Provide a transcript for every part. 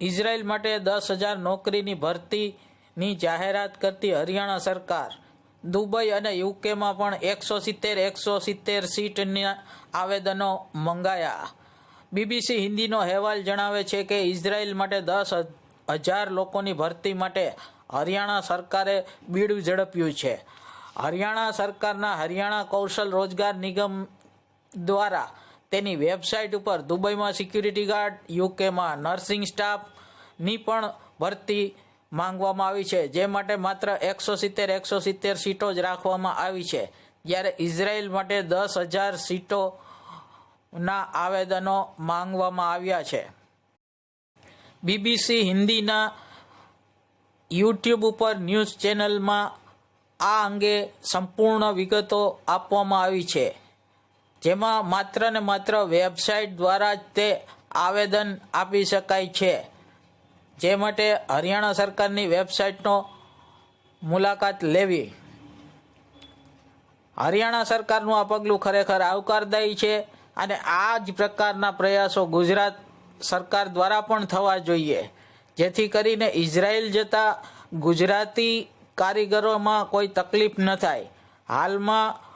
Israel માટે દસ હજાર નોકરીની ભરતીની જાહેરાત કરતી હરિયાણા સરકાર. દુબઈ અને યુકેમાં પણ એકસો સિત્તેર એકસો સિત્તેર સીટના આવેદનો મંગાયા. બીબીસી હિન્દીનો અહેવાલ જણાવે છે કે ઇઝરાયલ માટે દસ હજાર લોકોની ભરતી માટે હરિયાણા સરકારે બીડું ઝડપ્યું છે. હરિયાણા સરકારના હરિયાણા કૌશલ રોજગાર નિગમ દ્વારા તેની વેબસાઇટ ઉપર દુબઈમાં સિક્યુરિટી ગાર્ડ, યુકેમાં નર્સિંગ સ્ટાફની પણ ભરતી માંગવામાં આવી છે, જે માટે માત્ર એકસો સિત્તેર એકસો સિત્તેર સીટો જ રાખવામાં આવી છે. જ્યારે ઇઝરાયલ માટે દસ હજાર સીટોના આવેદનો માંગવામાં આવ્યા છે. બીબીસી હિન્દીના યુટ્યુબ ઉપર ન્યૂઝ ચેનલમાં આ અંગે સંપૂર્ણ વિગતો આપવામાં આવી છે. જેમાં માત્ર ને માત્ર વેબસાઇટ દ્વારા જ તે આવેદન આપી શકાય છે. જે માટે હરિયાણા સરકારની વેબસાઇટનો મુલાકાત લેવી. હરિયાણા સરકારનું આ પગલું ખરેખર આવકારદાયી છે અને આ જ પ્રકારના પ્રયાસો ગુજરાત સરકાર દ્વારા પણ થવા જોઈએ. જેથી કરીને ઇઝરાયલ જતા ગુજરાતી કારીગરોમાં કોઈ તકલીફ ન થાય. હાલમાં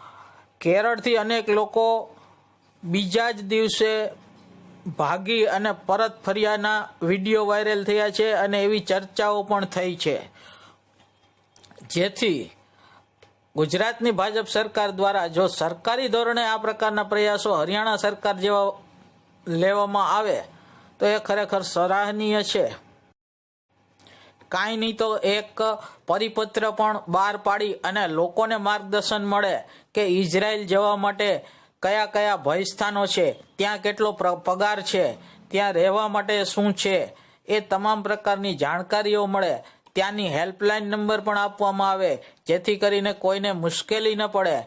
કેરળથી અનેક લોકો બીજા જ દિવસે ભાગી અને પરત ફર્યાના વીડિયો વાયરલ થયા છે અને એવી ચર્ચાઓ પણ થઈ છે. જેથી ગુજરાતની ભાજપ સરકાર દ્વારા જો સરકારી ધોરણે આ પ્રકારના પ્રયાસો હરિયાણા સરકાર જેવા લેવામાં આવે, તો એ ખરેખર સરાહનીય છે. કાંઈ નહીં તો એક પરિપત્ર પણ બહાર પાડી અને લોકોને માર્ગદર્શન મળે કે ઇઝરાયલ જવા માટે કયા કયા ભયસ્થાનો છે, ત્યાં કેટલો પગાર છે, ત્યાં રહેવા માટે શું છે, એ તમામ પ્રકારની જાણકારીઓ મળે. ત્યાંની હેલ્પલાઇન નંબર પણ આપવામાં આવે, જેથી કરીને કોઈને મુશ્કેલી ન પડે.